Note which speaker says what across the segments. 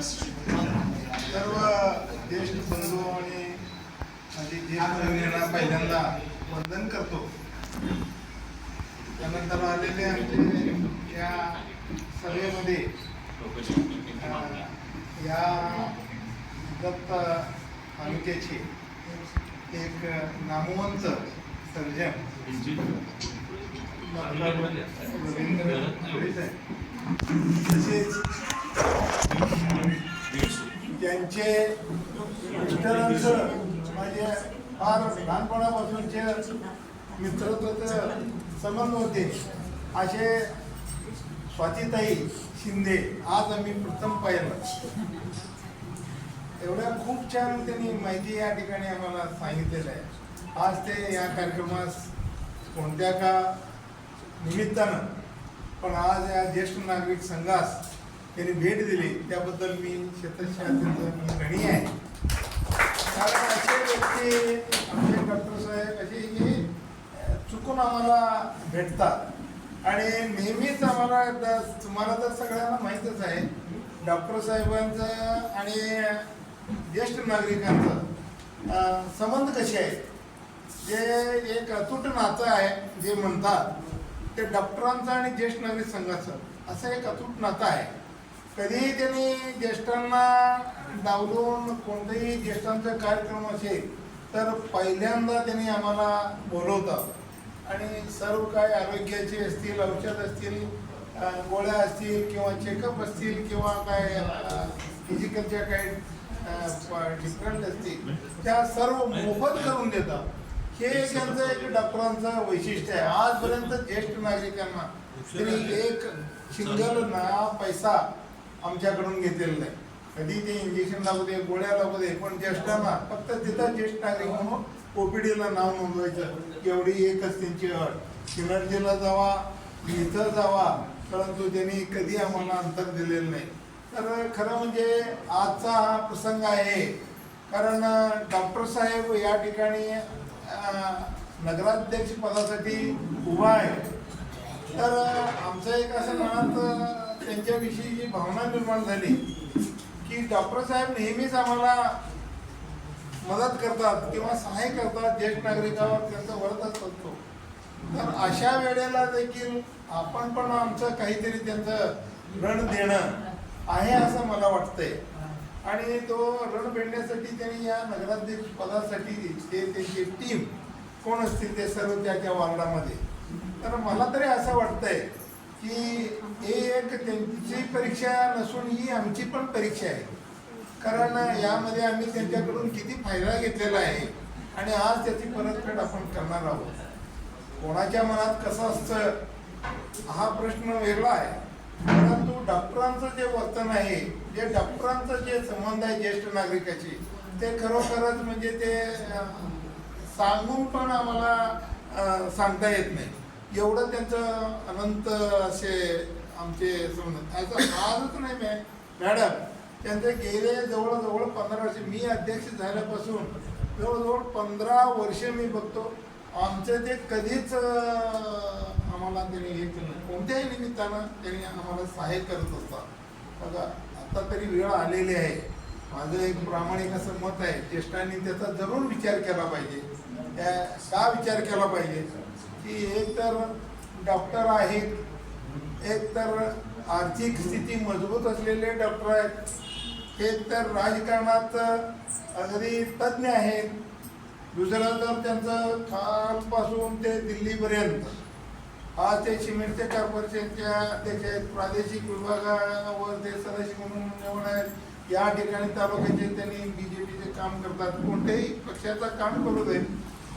Speaker 1: सर्व ज्येष्ठ बंधू आणि माझी ज्येष्ठ पहिल्यांदा वंदन करतो. त्यानंतर आलेले आमचे या सभेमध्ये या दत्त तालुक्याचे एक नामवंत सर्जन रवींद्र तसेच त्यांचे मिस्टरांचं माझे फार लहानपणापासूनचे मित्रत्वाचे संबंध होते असे स्वातीताई शिंदे आज आम्ही प्रथम पाहिलं. एवढ्या खूप छान त्यांनी माहिती या ठिकाणी आम्हाला सांगितलेलं आहे. आज ते या कार्यक्रमास कोणत्या का निमित्तानं पण आज या ज्येष्ठ नागरिक संघास त्यांनी भेट दिली. त्याबद्दल मी शतशः त्यांचं ऋणी आहे. कारण असे व्यक्ती आमचे डॉक्टर साहेब असे की चुकून आम्हाला भेटतात. आणि नेहमीच आम्हाला तुम्हाला तर सगळ्यांना माहीतच आहे डॉक्टर साहेबांचं आणि ज्येष्ठ नागरिकांचं संबंध कसे आहेत? जे एक अतूट नातं आहे जे म्हणतात ते डॉक्टरांचं आणि ज्येष्ठ नागरिक संघाचं असं एक अतूट नातं आहे. कधी त्यांनी ज्येष्ठांना डावलून कोणतंही ज्येष्ठांचा कार्यक्रम असेल तर पहिल्यांदा त्यांनी आम्हाला बोलवतात आणि सर्व काय आरोग्याचे असतील औषध असतील गोळ्या असतील किंवा चेकअप असतील किंवा काय फिजिकलच्या काही डिफरंट असतील त्या सर्व मोफत करून देतात. हे त्यांचं एक डॉक्टरांचं वैशिष्ट्य आहे. आजपर्यंत ज्येष्ठ नागरिकांना तरी एक सिंगल नया पैसा आमच्याकडून घेतलेलं नाही. कधी ते इंजेक्शन लागू दे गोळ्या लागू दे पण ज्येष्ठांना फक्त तिथं ज्येष्ठ नागरिक म्हणून ओपीडीला नाव नोंदवायचं. एवढी एकच त्यांची अट. सिनर्जीला जावा इथं जावा परंतु त्यांनी कधी आम्हाला अंतर दिलेलं नाही. तर खरं म्हणजे आजचा हा प्रसंग आहे. कारण डॉक्टर साहेब या ठिकाणी नगराध्यक्ष पदासाठी उभा आहे. तर आमचं एक असं मनात त्यांच्याविषयी जी भावना निर्माण झाली की डॉक्टर साहेब नेहमीच आम्हाला मदत करतात किंवा सहाय्य करतात ज्येष्ठ नागरिकावर त्यांचा वर्तच असतो. तर अशा वेळेला देखील आपण पण आमचं काहीतरी त्यांचं ऋण देणं आहे असं मला वाटतंय. आणि तो ऋण फेडण्यासाठी त्यांनी या नगराध्यक्ष पदासाठी ते त्यांची टीम कोण असतील ते सर्व त्या त्या वार्डामध्ये. तर मला तरी असं वाटतंय की हे एक त्यांची परीक्षा नसून ही आमची पण परीक्षा आहे. कारण यामध्ये आम्ही त्यांच्याकडून किती फायदा घेतलेला आहे आणि आज त्याची परतफेड आपण करणार आहोत. कोणाच्या मनात कसं असतं हा प्रश्न वेगळा आहे. परंतु डॉक्टरांचं जे वर्तन आहे जे डॉक्टरांचं जे संबंध आहे ज्येष्ठ नागरिकाची ते खरोखरच म्हणजे ते सांगून पण आम्हाला सांगता येत नाही. एवढं त्यांचं अनंत असे आमचे संबंध असं आजच नाही मॅ मॅडम त्यांचे गेले जवळजवळ पंधरा वर्ष. मी अध्यक्ष झाल्यापासून जवळजवळ पंधरा वर्ष मी बघतो. आमचं ते कधीच आम्हाला त्यांनी हे केलं नाही. कोणत्याही निमित्तानं त्यांनी आम्हाला सहाय्य करत असतात. बघा आता तरी वेळ आलेली आहे. माझं एक प्रामाणिक असं मत आहे. ज्येष्ठांनी त्याचा जरूर विचार केला पाहिजे. त्या का विचार केला पाहिजे? की एक तर डॉक्टर आहेत एक तर आर्थिक स्थिती मजबूत असलेले डॉक्टर आहेत एक तर राजकारणात अगदी तज्ज्ञ आहेत. दुसरं तर त्यांचं खालपासून ते दिल्लीपर्यंत आज ते सिमेंटच्या कॉर्पोरेशनच्या त्याचे प्रादेशिक विभागावर ते सदस्य म्हणून निवड आहेत. या ठिकाणी तालुक्याचे त्यांनी बी जे पीचे काम करतात. कोणत्याही पक्षाचं काम करू देत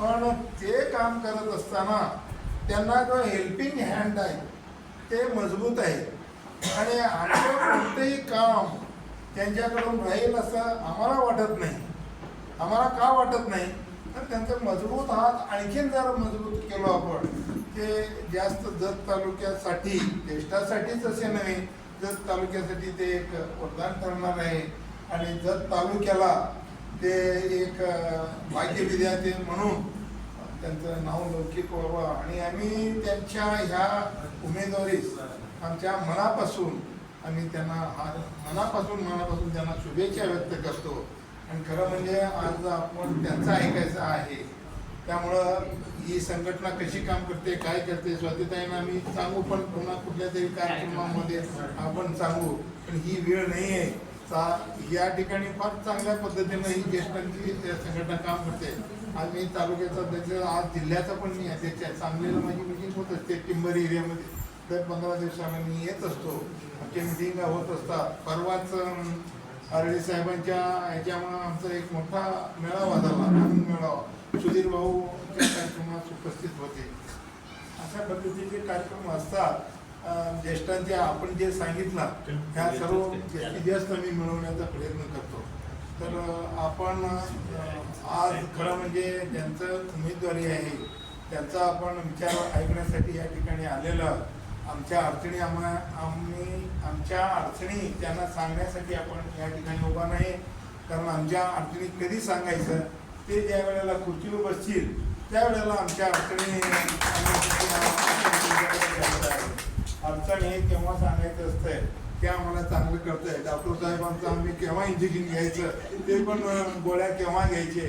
Speaker 1: पण ते काम करत असताना त्यांना जो हेल्पिंग हँड आहे ते मजबूत आहे. आणि आमचं कोणतंही काम त्यांच्याकडून राहील असं आम्हाला वाटत नाही. आम्हाला का वाटत नाही? तर त्यांचा मजबूत हात आणखीन जर मजबूत केलो आपण ते जास्त जत तालुक्यासाठी ज्येष्ठासाठीच असे नव्हे जत तालुक्यासाठी ते एक वरदान ठरणार आहे. आणि जत तालुक्याला ते एक भाग्यविद्यार्थी म्हणून त्यांचं नाव लौकिक व्हावं. आणि आम्ही त्यांच्या ह्या उमेदवारीस आमच्या मनापासून आम्ही त्यांना आज मनापासून मनापासून त्यांना शुभेच्छा व्यक्त करतो. आणि खरं म्हणजे आज आपण त्यांचं ऐकायचं आहे. त्यामुळं ही संघटना कशी काम करते काय करते स्वातीताईंना आम्ही सांगू पण पुन्हा कुठल्या तरी कार्यक्रमामध्ये आपण सांगू. पण ही वेळ नाही आहे चा- या ठिकाणी फार चांगल्या पद्धतीनं ही ज्येष्ठांची संघटना काम करते. आज मी तालुक्याचा अध्यक्ष आज जिल्ह्याचा पण मी अध्यक्ष आहे. सांगलीला माझी मिटिंग होत असते टिंबर एरियामध्ये दर पंधरा दिवसाला मी येत असतो. आमच्या मिटिंगा होत असतात परवाच अं, आरडी साहेबांच्या ह्याच्यामुळं आमचा एक मोठा मेळावा झाला आनंद मेळावा. सुधीर भाऊ त्या कार्यक्रमात उपस्थित होते. अशा पद्धतीचे कार्यक्रम असतात. ज्येष्ठांचे आपण जे सांगितलं ह्या सर्व जास्तीत जास्त मी मिळवण्याचा प्रयत्न करतो. तर आपण आज खरं म्हणजे ज्यांचं उमेदवारी आहे त्यांचा आपण विचार ऐकण्यासाठी या ठिकाणी आलेलं आमच्या अडचणी आम्हा आम्ही आमच्या अडचणी त्यांना सांगण्यासाठी आपण या ठिकाणी उभा नाही. कारण आमच्या अडचणी कधी सांगायचं ते ज्या वेळेला खुर्चीवर बसतील त्यावेळेला आमच्या अडचणी अडचण हे केव्हा सांगायचं असतंय. ते आम्हाला चांगलं करतंय डॉक्टर साहेबांचं आम्ही केव्हा इंजेक्शन घ्यायचं ते पण गोळ्या केव्हा घ्यायचे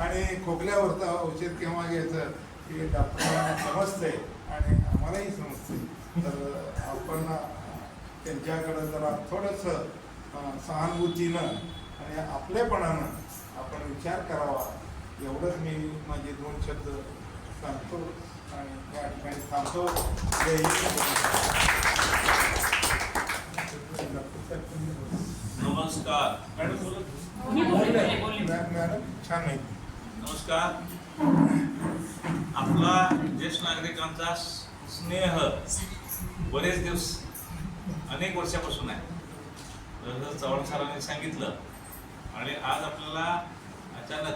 Speaker 1: आणि खोकल्यावरचं औषध केव्हा घ्यायचं हे डॉक्टरांना समजतंय आणि आम्हालाही समजते तर आपण त्यांच्याकडं जरा थोडंसं सहानुभूतीनं आणि आपलेपणानं आपण विचार करावा. एवढंच मी माझे दोन शब्द सांगतो. या ठिकाणी थांबतो
Speaker 2: नमस्कार. मॅडम
Speaker 1: मॅडम छान आहे
Speaker 2: नमस्कार. आपला ज्येष्ठ नागरिकांचा स्नेह बरेच दिवस अनेक वर्षापासून आहे. जसं चव्हाण सरांनी सांगितलं आणि आज आपल्याला अचानक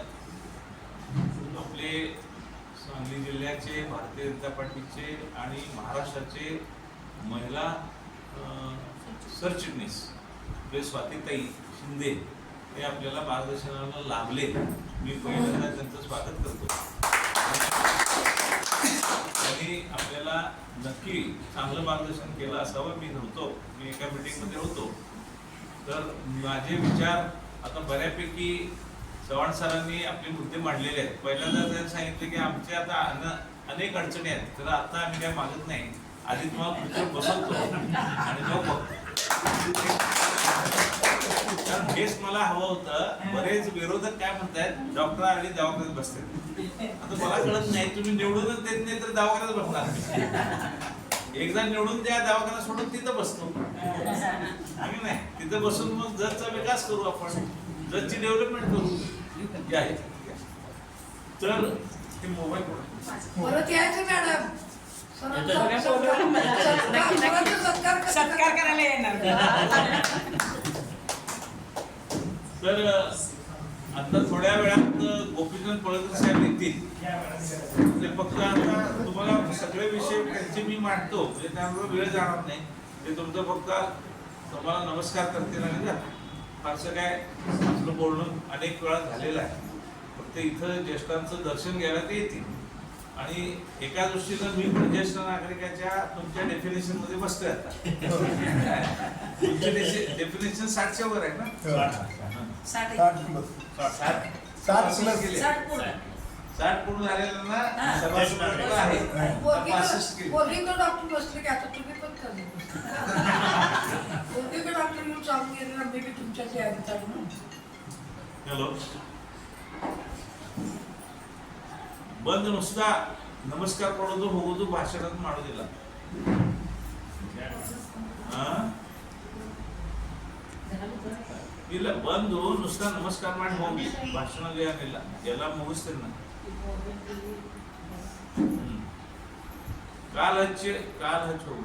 Speaker 2: आपले सांगली जिल्ह्याचे भारतीय जनता पार्टीचे आणि महाराष्ट्राचे महिला सरचिटणीस आपले स्वातीताई शिंदे हे आपल्याला मार्गदर्शनाला लाभले. मी पहिल्यांदा त्यांचं स्वागत करतो. त्यांनी आपल्याला नक्की चांगलं मार्गदर्शन केलं असावं. मी नव्हतो. मी एका मीटिंगमध्ये होतो. तर माझे विचार आता बऱ्यापैकी चव्हाण सरांनी आपले मुद्दे मांडलेले आहेत. पहिल्यांदा त्यांनी सांगितले की आमचे आता अन- अनेक अडचणी आहेत तर आता आम्ही काय मागत नाही. आधी तुम्हाला खुर्चीवर बसवतो. आणि मग बघतो हेच मला हवं होतं. बरेच विरोधक काय म्हणतायत डॉक्टर आणि दवाखान्यात बसतात. आता मला कळत नाही तुम्ही निवडूनच देत नाही तर दवाखान्यात बसणार एकदा निवडून द्या दवाखाना सोडून तिथं बसतो. आम्ही नाही. तिथं बसून मग जतचा विकास करू आपण. जतची डेव्हलपमेंट करू. या. तर ते मोबाईल
Speaker 3: परत यायचं मॅडम.
Speaker 4: नक्की, नक्की.
Speaker 3: सत्कार
Speaker 4: करायला येणार.
Speaker 2: तर आता थोड्या वेळात गोपीचंद पळकर साहेब येतील ते फक्त आता तुम्हाला सगळे विषय त्यांचे मी मांडतो म्हणजे त्यामुळे वेळ जाणार नाही. ते तुमचं फक्त तुम्हाला नमस्कार करतील आणि जातील फारसं काय आपलं बोलणं अनेक वेळा झालेलं आहे. फक्त इथं ज्येष्ठांचं दर्शन घ्यायला ते येतील. आणि एका दृष्टीनं मी पण ज्येष्ठ नागरिकाच्या तुमच्या डेफिनेशनमध्ये बसतोय आता. तुमचे डेफिनेशन साठच्या वर आहे ना?
Speaker 3: साठ.
Speaker 1: साठ.
Speaker 2: साठ.
Speaker 1: साठ.
Speaker 2: केले.
Speaker 3: साठ पूर्ण.
Speaker 2: साठ पूर्ण झालेल्यांना
Speaker 3: हा.
Speaker 2: सभासद वर्ग आहे
Speaker 3: पोरगी
Speaker 2: पासष्ट
Speaker 3: तर-
Speaker 2: केले.
Speaker 3: पोरगी तर डॉक्टर बसले की आता तुम्ही पण करणे पोरगी तर डॉक्टर येऊन सांगून गेले ना मी बी तुमच्याच यादीत आहे म्हणून
Speaker 2: हॅलो बंद नुसता नमस्कार पडतो होतो भाषणात माडू दिला हा? ಇಲ್ಲ ಬಂದು ನುಸ್ತಾ ನಮಸ್ಕಾರ ಮಾಡಿ ಹೋಗಿ ಭಾಷಣ ಏನಿಲ್ಲ ಎಲ್ಲ ಮುಗಿಸ್ತೀನಿ ನಾನು काल अच्छे काल अच्छो